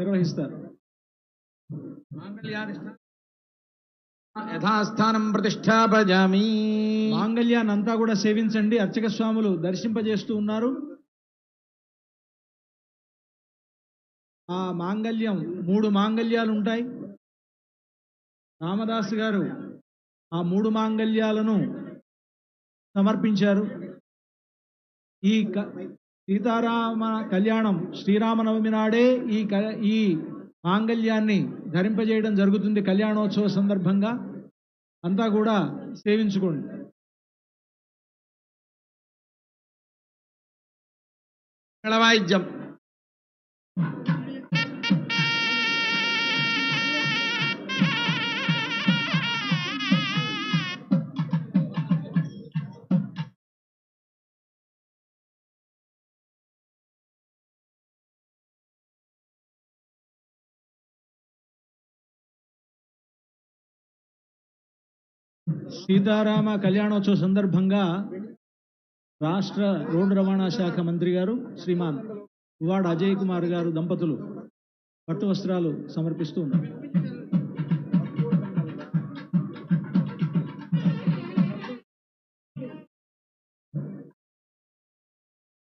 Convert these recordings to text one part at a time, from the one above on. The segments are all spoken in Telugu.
నిర్వహిస్తారు. యథాస్థానం ప్రతిష్టాపజామి మాంగళ్యాన్ని అంతా కూడా సేవించండి. అర్చక స్వాములు దర్శింపజేస్తూ ఉన్నారు. ఆ మాంగళ్యం మూడు మాంగళ్యాలు ఉంటాయి రామదాస్ గారు ఆ మూడు మాంగళ్యాలను సమర్పించారు. ఈ సీతారామ కళ్యాణం శ్రీరామనవమి నాడే ఈ క- ఈ మాంగళ్యాన్ని ధరింపజేయడం జరుగుతుంది కళ్యాణోత్సవ సందర్భంగా. అంతా కూడా సేవించుకోండి. వాయిద్యం సీతారామ కళ్యాణోత్సవ సందర్భంగా రాష్ట్ర రోడ్డు రవాణా శాఖ మంత్రి గారు శ్రీమాన్ ఉవాడ అజయ్ కుమార్ గారు దంపతులు పట్టు వస్త్రాలు సమర్పిస్తూ ఉన్నారు.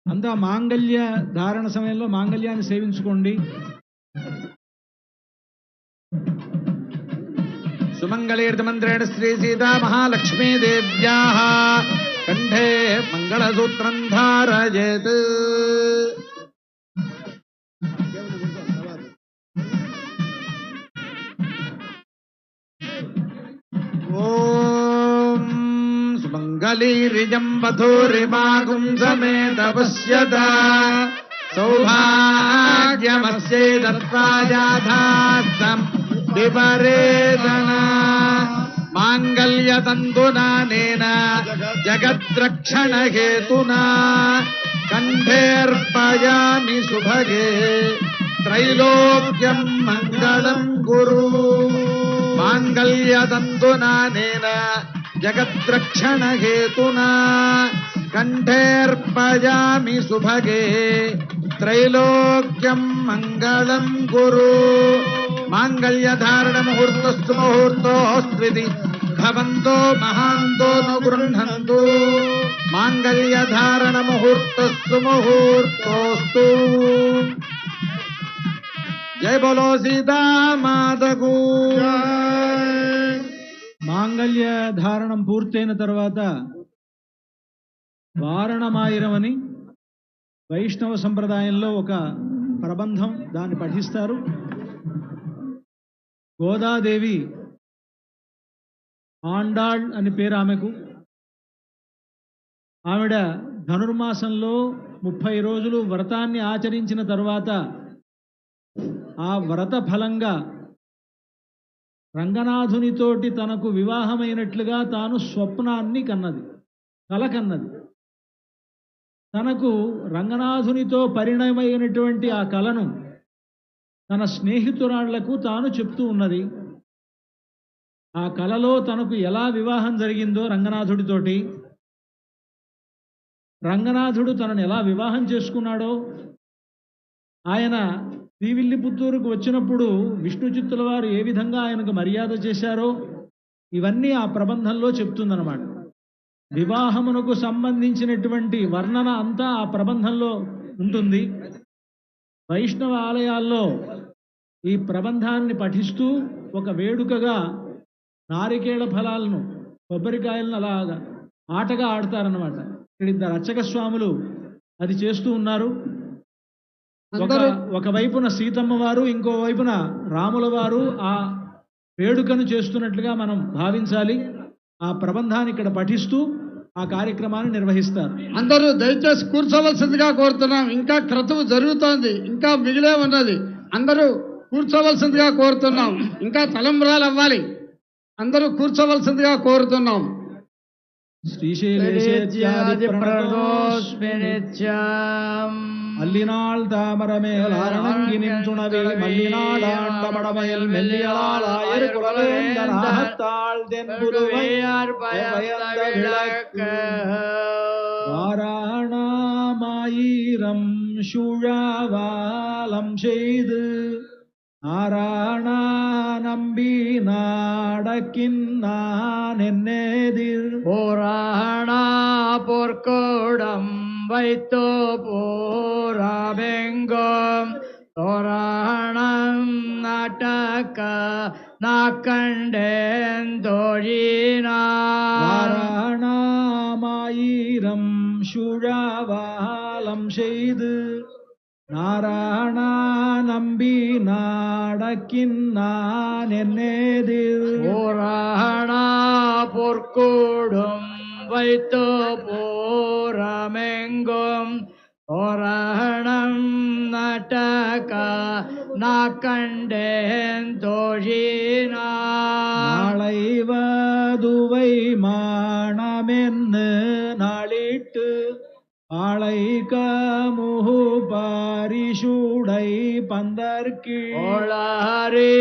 అంతా మాంగళ్య ధారణ సమయంలో మాంగళ్యాన్ని సేవించుకోండి. सुमङ्गलेर्दमन्त्रेण श्रीसीता महालक्ष्मीदेव्याः कण्ठे मङ्गलसूत्रम् धारयेत् ॐ सुमङ्गलीरिजम् वधूरिमागुम् समेतपश्यत सौभाग्यमस्यै दत्त्वा जाधास्तम् విపరేదన దత్వాజాధాస్తం విపరేదన మాంగళ్యతంతునానేన జగద్రక్షణ హేతునా కంఠేర్పయామి శుభగే త్రైలోక్యం మంగళం గురు మాంగళ్యతంతునానేన జగద్రక్షణ హేతునా కంఠేర్పయామి శుభగే త్రైలోక్యం మంగళం గురు మాంగళ్యధారణ ముహూర్తస్తు ముహూర్తోస్త్వితి భవంతో మహాంతో ను గృహంతు మాంగళ్యధారణ ముహూర్తస్తు. ముహూర్తోస్తు జయ బోలో సీతామాతకు. మాంగళ్య ధారణం పూర్తయిన తర్వాత వారణమాయిరమని వైష్ణవ సంప్రదాయంలో ఒక ప్రబంధం దాన్ని పఠిస్తారు. గోదాదేవి ఆండాళ్ అని పేరు ఆమెకు. ఆవిడ ధనుర్మాసంలో ముప్పై రోజులు వ్రతాన్ని ఆచరించిన తర్వాత ఆ వ్రత ఫలంగా రంగనాథునితోటి తనకు వివాహమైనట్లుగా తాను స్వప్నాన్ని కన్నది కల కన్నది. తనకు రంగనాథునితో పరిణయమైనటువంటి ఆ కలను తన స్నేహితురాళ్ళకు తాను చెప్తూ ఉన్నది. ఆ కలలో తనకు ఎలా వివాహం జరిగిందో రంగనాథుడితోటి. రంగనాథుడు తనను ఎలా వివాహం చేసుకున్నాడో. ఆయన శ్రీవిల్లిపుత్తూరుకు వచ్చినప్పుడు విష్ణు చిత్తుల వారు ఏ విధంగా ఆయనకు మర్యాద చేశారో ఇవన్నీ ఆ ప్రబంధంలో చెప్తుందన్నమాట. వివాహమునకు సంబంధించినటువంటి వర్ణన అంతా ఆ ప్రబంధంలో ఉంటుంది. వైష్ణవ ఆలయాల్లో ఈ ప్రబంధాన్ని పఠిస్తూ ఒక వేడుకగా నారికేళ ఫలాలను కొబ్బరికాయలను అలాగా ఆటగా ఆడతారన్నమాట. ఇక్కడ ఇద్దరు అర్చక స్వాములు అది చేస్తూ ఉన్నారు. ఒకవైపున సీతమ్మ వారు ఇంకో వైపున రాముల వారు ఆ వేడుకను చేస్తున్నట్లుగా మనం భావించాలి. ఆ ప్రబంధాన్ని ఇక్కడ పఠిస్తూ ఆ కార్యక్రమాన్ని నిర్వహిస్తారు. అందరూ దయచేసి కూర్చోవలసిందిగా కోరుతున్నాం. ఇంకా క్రతువు జరుగుతోంది. ఇంకా మిగిలే ఉన్నది. అందరూ కూర్చోవలసిందిగా కోరుతున్నాం. ఇంకా తలంబ్రాలు అవ్వాలి. అందరూ కూర్చోవలసిందిగా కోరుతున్నాం. அல்லினால் தாமரமேல் அரணங்கி நின்றுணவே மல்லினால் ஆண்ட மடமையில் மெல்லியலால் ஆயர் குரலேந்தாகத்தாள் தென்புருவையார் பயந்த விளக்கு. வாராணாமாயிரம் சுழாவாலம் செய்து நாராயணா നമ്പി നാടക്കിന്നാനെന്നേതിൽ പോറാണ പോർക്കോടം വൈത്തോ പോറാമെങ്കം തോറാണം നാട്ടക്ക നാക്കണ്ടേൻ തൊഴിനാറാണമായിരം ശുഴവാളം ചെയ്ത് நாராயணா நம்பி நாடக்கின்னான் என்னேதிர் புராண பொற்கூடும் வைத்து போரமெங்கும். புராணம் நட்டக நாக்கண்டேன் தோழினார் நாளை வதுவை மாணமென்னு நாளிட்டு பாழைக முகு பாரிஷூடை பந்தர்க்கு ஒளாரே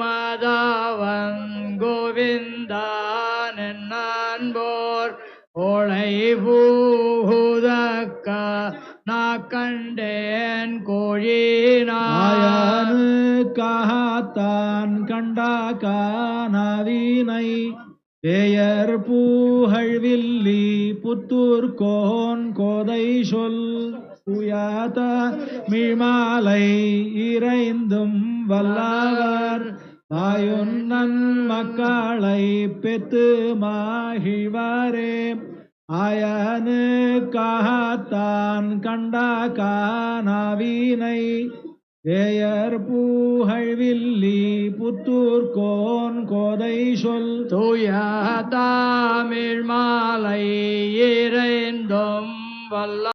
மதாவன் கோவிந்தான் போர் ஒளை பூதக்க நாக்கண்டேன் கோழி நாயனு காத்தான் கண்டாக்க நவீனை பேயர் பூகழ்வில்லி புத்தூர் கோன் கோதை சொல் புயாத மிழ்மாலை இறைந்தும் வல்லவர் தாயுன்னன் மக்களை பெத்து மாகிழ்வாரே. ஆயனு காத்தான் கண்டா கண்டாக்கானவினை தேயர் பூகழ்வில்லி புத்தூர் கோன் கோதை சொல். தூய தமிழ் மாலை இறைந்தும் வல்ல